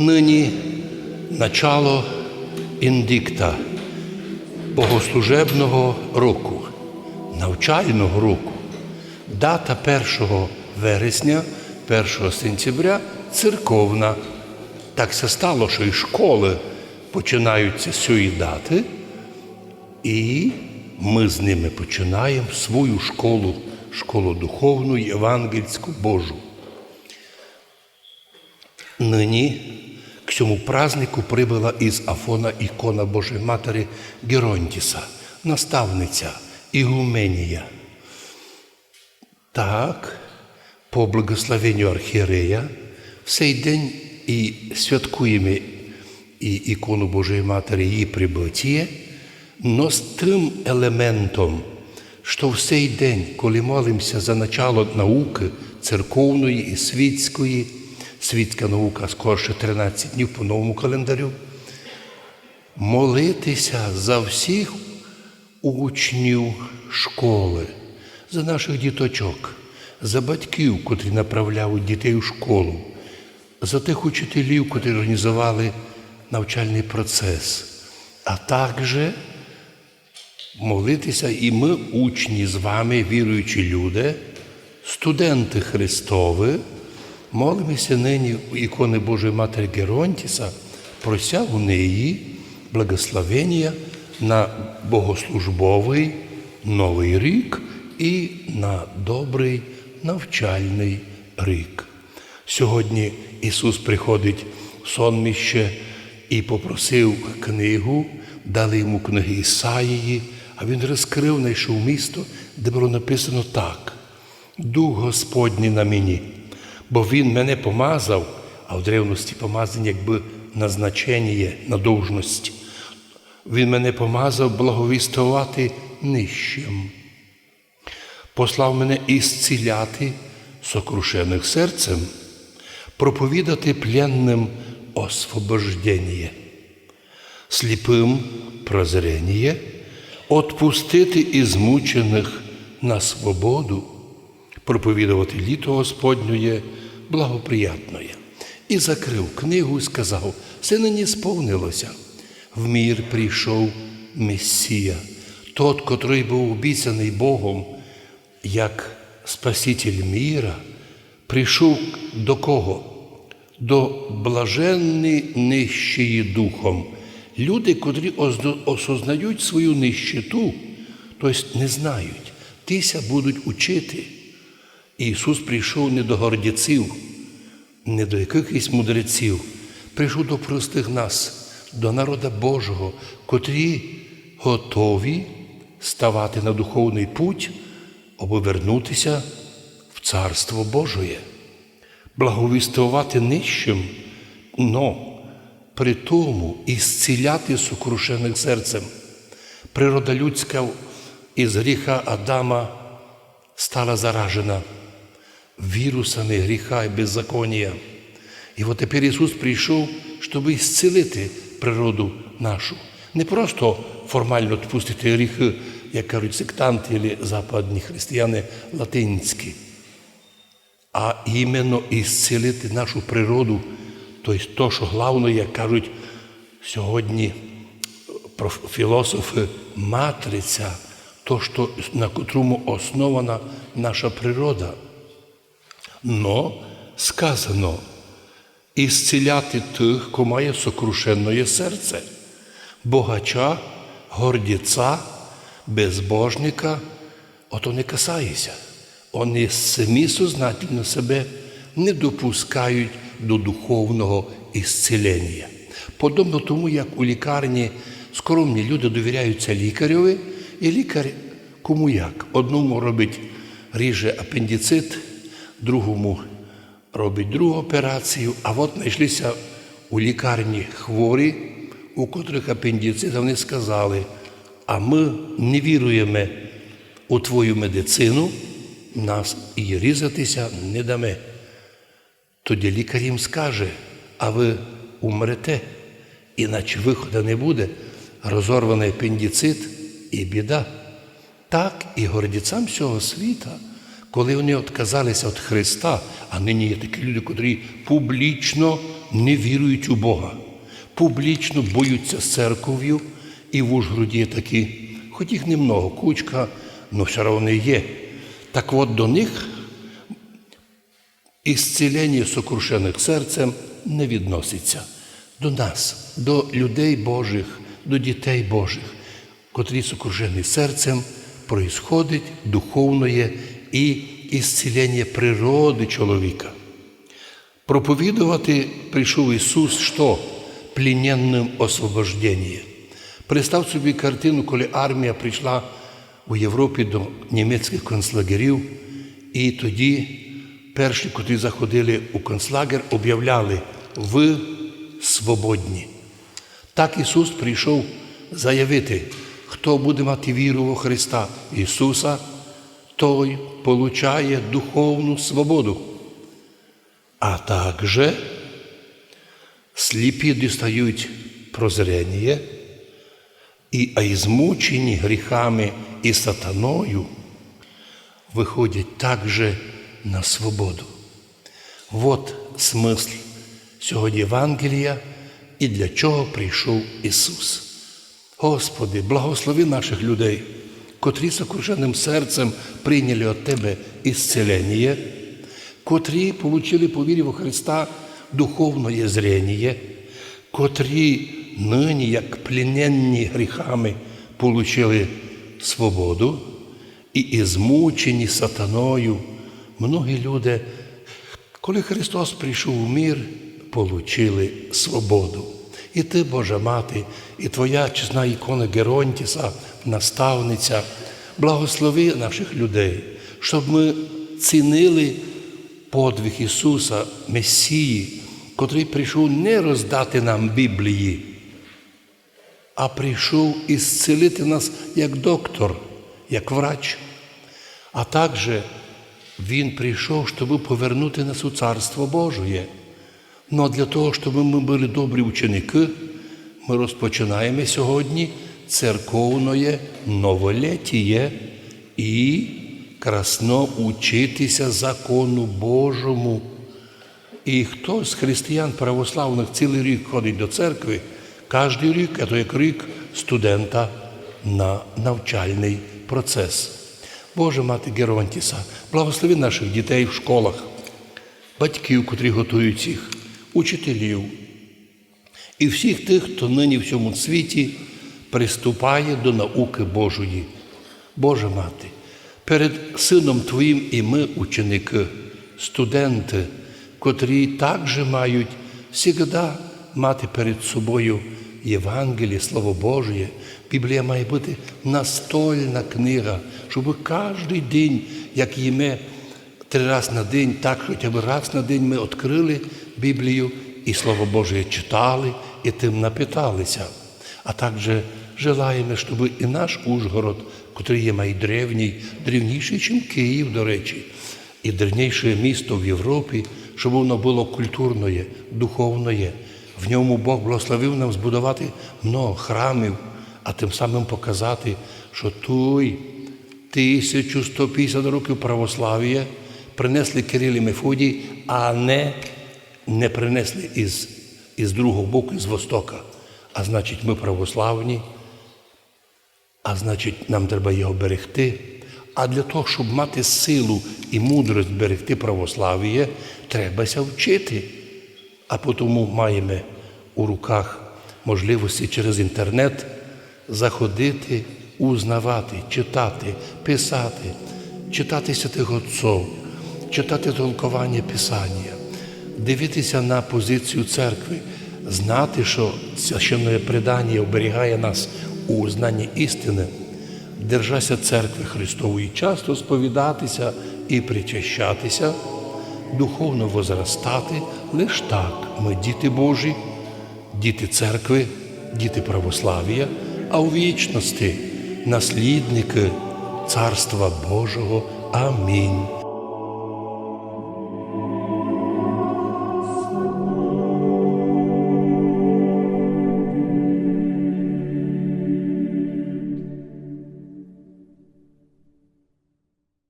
Нині начало індикта богослужебного року, навчального року. Дата 1 вересня, 1 сентября церковна. Так все стало, що і школи починаються з цієї дати, і ми з ними починаємо свою школу, школу духовну, євангельську Божу. Нині цьому празднику прибула із Афона ікона Божої Матері Геронтіса, наставниця, ігуменія. Так, по благословенню архієрея, в цей день і святкуємо і ікону Божої Матері її прибуття, но з тим елементом, що в цей день, коли молимося за начало науки церковної і світської, світська наука скорше 13 днів по новому календарю, молитися за всіх учнів школи, за наших діточок, за батьків, котрі направляють дітей у школу, за тих учителів, котрі організували навчальний процес, а також молитися і ми, учні з вами, віруючі люди, студенти Христові, молимося нині у ікони Божої Матері Геронтіса, прося у неї благословення на богослужбовий новий рік і на добрий навчальний рік. Сьогодні Ісус приходить в сонміще і попросив книгу, дали йому книги Ісаїї, а він розкрив, знайшов місто, де було написано так: Дух Господній на мені, бо Він мене помазав, а в древності помазання якби назначення на довжності. Він мене помазав благовістувати нижчим. Послав мене ісціляти сокрушених серцем, проповідати пленним освобождення, сліпим прозрення, отпустити ізмучених на свободу, проповідувати літо Господнє благоприятное. І закрив книгу і сказав: все нині сповнилося. В мір прийшов Месія, тот, котрий був обіцяний Богом, як Спаситель міра, прийшов до кого? До блаженні нищої духом. Люди, котрі осознають свою нищету, тобто не знають, тися будуть учити. Ісус прийшов не до гордіців, не до якихось мудреців, прийшов до простих нас, до народа Божого, котрі готові ставати на духовний путь, аби вернутися в Царство Божоє, благовістувати нижчим, но при тому і зціляти сокрушених серцем. Природа людська із гріха Адама стала заражена вірусами гріха і беззаконня. І от тепер Ісус прийшов, щоб зцілити природу нашу. Не просто формально відпустити гріхи, як кажуть сектанти або западні християни латинські, а іменно ісцілити нашу природу, тобто то, що головне, як кажуть сьогодні філософи, матриця, то, що, на котрому основана наша природа. Но сказано, ісціляти тих, хто має сокрушенне серце, богача, гордіця, безбожника, ото не касається. Вони самі сознательно себе не допускають до духовного ісцілення. Подобно тому, як у лікарні скромні люди довіряються лікареві, і лікар кому як. Одному робить ріже апендицит, другому робить другу операцію, а от знайшлися у лікарні хворі, у котрих апендицит, вони сказали, а ми не віруємо у твою медицину, нас і різатися не даме. Тоді лікар їм скаже, а ви умрете, іначе виходу не буде, розорваний апендицит і біда. Так і гордіцям цього світа, коли вони відказалися від Христа, а нині є такі люди, котрі публічно не вірують у Бога, публічно боються з церков'ю, і в Ужгороді є такі, хоч їх немного, кучка, але все одно є. Так от до них ісцілення сокрушених серцем не відноситься до нас, до людей Божих, до дітей Божих, котрі сокрушені серцем происходить духовне і ісцілення природи чоловіка. Проповідувати прийшов Ісус, що пліненним освобождення. Представ собі картину, коли армія прийшла у Європі до німецьких концлагерів, і тоді перші, котрі заходили у концлагер, об'являли ви свободні. Так Ісус прийшов заявити, хто буде мати віру во Христа Ісуса, той получає духовну свободу. А также сліпі дістають прозрення, і а гріхами і сатаною виходять також на свободу. От смисл сьогодні Євангелія і для чого прийшов Ісус. Господи, благослови наших людей, котрі сокрушеним серцем прийняли від Тебе ісцелення, котрі получили по вірі во Христа духовне зрення, котрі нині, як пліненні гріхами, получили свободу, і і змучені сатаною. Многі люди, коли Христос прийшов у мір, получили свободу. І ти, Божа Мати, і Твоя чесна ікона Геронтіса, наставниця, благослови наших людей, щоб ми цінили подвиг Ісуса, Месії, котрий прийшов не роздати нам Біблії, а прийшов ісцелити нас як доктор, як врач. А також Він прийшов, щоб повернути нас у Царство Божє. Ну а для того, щоб ми були добрі ученики, ми розпочинаємо сьогодні церковне новоліття і красно учитися закону Божому. І хто з християн православних цілий рік ходить до церкви, кожен рік це як рік студента на навчальний процес. Боже мати Геронтіса, благослови наших дітей в школах, батьків, котрі готують їх, учителів і всіх тих, хто нині в цьому світі приступає до науки Божої. Боже мати, перед Сином Твоїм і ми, ученики, студенти, котрі також мають завжди мати перед собою Євангеліє, Слово Божє. Біблія має бути настольна книга, щоб кожен день, як їме три рази на день, так хоча б раз на день ми відкрили Біблію і Слово Боже читали і тим напиталися. А також желаємо, щоб і наш Ужгород, який є майдревній, древніший, ніж Київ, до речі, і древніше місто в Європі, щоб воно було культурне, духовне. В ньому Бог благословив нам збудувати много храмів, а тим самим показати, що той 1150 років православ'я принесли Кирил і Мефодій, а не, не принесли із, із другого боку, з Востока. А значить, ми православні, а значить, нам треба його берегти. А для того, щоб мати силу і мудрость берегти православ'я, требася вчити. А тому маємо у руках можливості через інтернет заходити, узнавати, читати, писати, читати святих отців, читати толкування Писання, дивитися на позицію церкви, знати, що священне предання оберігає нас у знанні істини, держася церкви Христової, часто сповідатися і причащатися, духовно возростати, лише так ми діти Божі, діти церкви, діти православ'я, а у вічності наслідники Царства Божого. Амінь.